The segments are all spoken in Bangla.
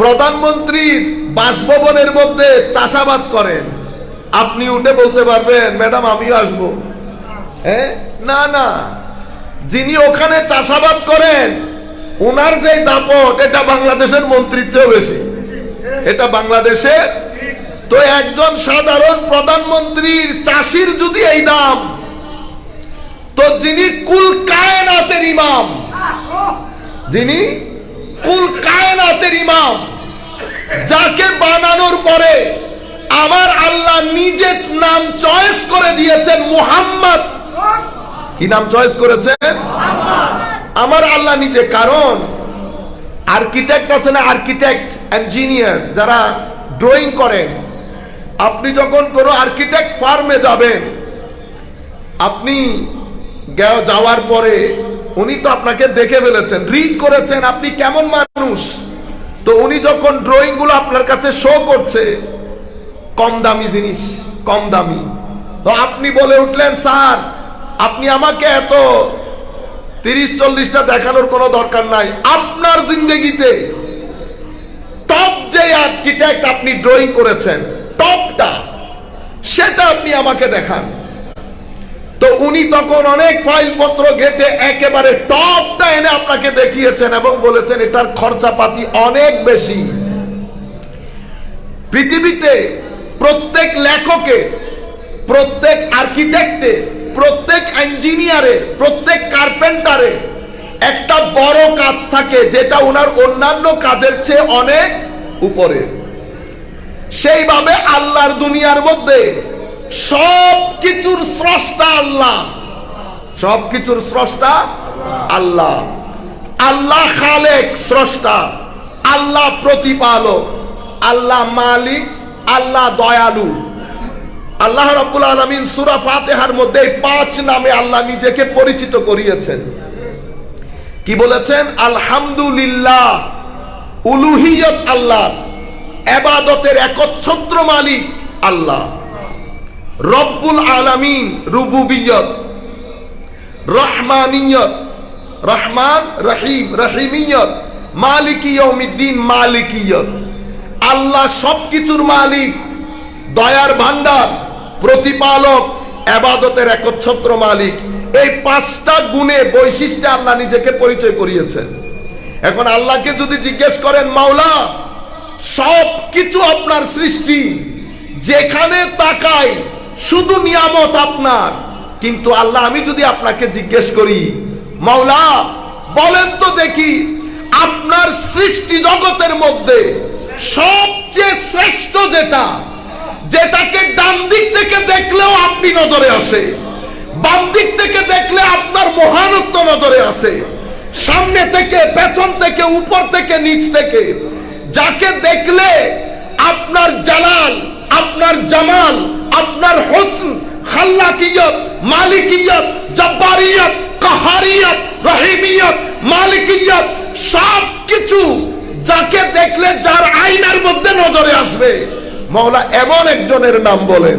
প্রধানমন্ত্রীর বাসভবনের মধ্যে চাষাবাদ করেন। আপনি উঠে বলতে পারবেন, ম্যাডাম, আমিও আসব। হ্যাঁ না না। যিনি ওখানে চাষাবাদ করেন ওনার যে দাপট, এটা বাংলাদেশের মন্ত্রীর চেয়েও বেশি। এটা বাংলাদেশের তো একজন সাধারণ প্রধানমন্ত্রীর চাষির যদি এই দাম, তো যিনি কুল কায়নাতের ইমাম, যিনি কুল কায়নাতের ইমাম যাকে বানানোর পরে আমার আল্লাহ নিজের নাম চয়েস করে দিয়েছেন মুহাম্মদ। কি নাম চয়েস করেছেন? আমার আল্লাহ নিজে কারণ আর্কিটেক্ট আছে না আর্কিটেক্ট ইঞ্জিনিয়ার যারা ড্রয়িং করেন। আপনি যখন কোনো আর্কিটেক্ট ফার্মে যাবেন আপনি যাওয়ার পরে উনি তো আপনাকে দেখে ফেলেছেন রিড করেছেন আপনি কেমন মানুষ? তো উনি যখন ড্রয়িংগুলো আপনার কাছে শো করছে কম দামি জিনিস কম দামি তো আপনি বলে উঠলেন, স্যার, আপনি আমাকে এত তিরিশ, চল্লিশটা দেখানোর কোনো দরকার নাই। আপনার জিন্দগিতে টপ যে আর্কিটেক্ট আপনি ড্রয়িং করেছেন টপটা সেটা আপনি আমাকে দেখান। তো উনি তখন অনেক ফাইলপত্র ঘেটে একেবারে টপটা এনে আপনাকে দেখিয়েছেন এবং বলেছেন এটার খরচাপাতি অনেক বেশি। পৃথিবীতে প্রত্যেক লেখকের, প্রত্যেক আর্কিটেক্টের, প্রত্যেক ইঞ্জিনিয়ারের, প্রত্যেক কার্পেন্টারের একটা বড় কাজ থাকে যেটা ওনার অন্যান্য কাজের চেয়ে অনেক উপরে। সেইভাবে আল্লাহর দুনিয়ার মধ্যে সব কিছুর স্রষ্টা আল্লাহ। সব কিছুর স্রষ্টা আল্লাহ। আল্লাহ খালেক স্রষ্টা আল্লাহ প্রতিপালক আল্লাহ মালিক আল্লাহ দয়ালু। আল্লাহ রাব্বুল আলামিন সূরা ফাতিহার মধ্যে পাঁচ নামে আল্লাহ নিজেকে পরিচিত করিয়েছেন। কি বলেছেন? আলহামদুলিল্লাহ উলুহিয়ত আল্লাহ এবাদতের একচ্ছত্র মালিক আল্লাহ। রব্বুল আলামিন রুবুবিয়ত, রহমানিয়ত, রহমান রহিম, রহিমিয়ত, মালিকি ইয়ৌমিদ্দিন মালিকিয়ত। আল্লাহ সবকিছুর মালিক, দয়ার ভান্ডার প্রতিপালক, এবাদতের একচ্ছত্র মালিক। এই পাঁচটা গুণে বৈশিষ্ট্যে আল্লাহ নিজেকে পরিচয় করিয়েছেন। এখন আল্লাহকে যদি জিজ্ঞেস করেন, মাওলা সব কিছু আপনার সৃষ্টি, যেখানে তাকাই শুধু নিয়ামত আপনার। কিন্তু আল্লাহ, আমি যদি আপনাকে জিজ্ঞেস করি, মাওলা, বলেন তো দেখি, আপনার সৃষ্টি জগতের মধ্যে সবচেয়ে শ্রেষ্ঠ যেটা, যেটাকে ডান দিক থেকে দেখলেও আপনি নজরে আসে, বাম দিক থেকে দেখলে আপনার মহানত্ব নজরে আসে, সামনে থেকে, পেছন থেকে, উপর থেকে, নিচ থেকে, যাকে দেখলে আপনার জালাল আপনার জামাল, আপনার হোসন, খাল্লাকিয়ত, মালিকিয়ত, জব্বারিয়ত, কাহারিয়ত, রহিমিয়ত, মালিকিয়ত, সব কিছু যাকে দেখলে যার আইনার মধ্যে নজরে আসবে। মৌলা এমন একজনের নাম বলেন।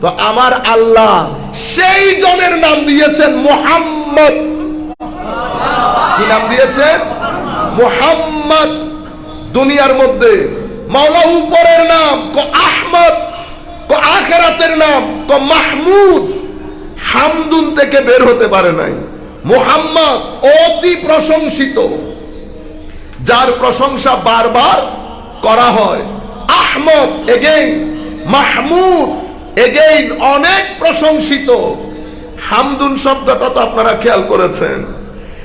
তো আমার আল্লাহ সেই জনের নাম দিয়েছেন মোহাম্মদ। কি নাম দিয়েছেন? মোহাম্মদ। দুনিয়ার মধ্যে। মাওলা উপরের নাম ক আহমদ ক আখেরাতের নাম ক মাহমুদ হামদুন থেকে বের হতে পারে নাই। মোহাম্মদ অতি প্রশংসিত। যার প্রশংসা বারবার করা হয়। আহমদ এগেইন মাহমুদ এগেইন অনেক প্রশংসিত। হামদুন শব্দটা তো আপনারা খেয়াল করেছেন।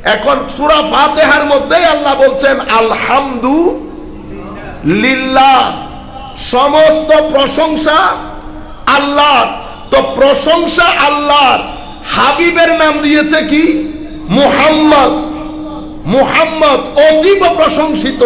এখন সুরা ফাতেহার মধ্যেই আল্লাহ বলছেন, আলহামদু লিল্লাহ। সমস্ত প্রশংসা আল্লাহ তো প্রশংসা আল্লাহর। হাবিবের নাম দিয়েছে কি? মুহাম্মদ। মুহাম্মদ অতীব প্রশংসিত।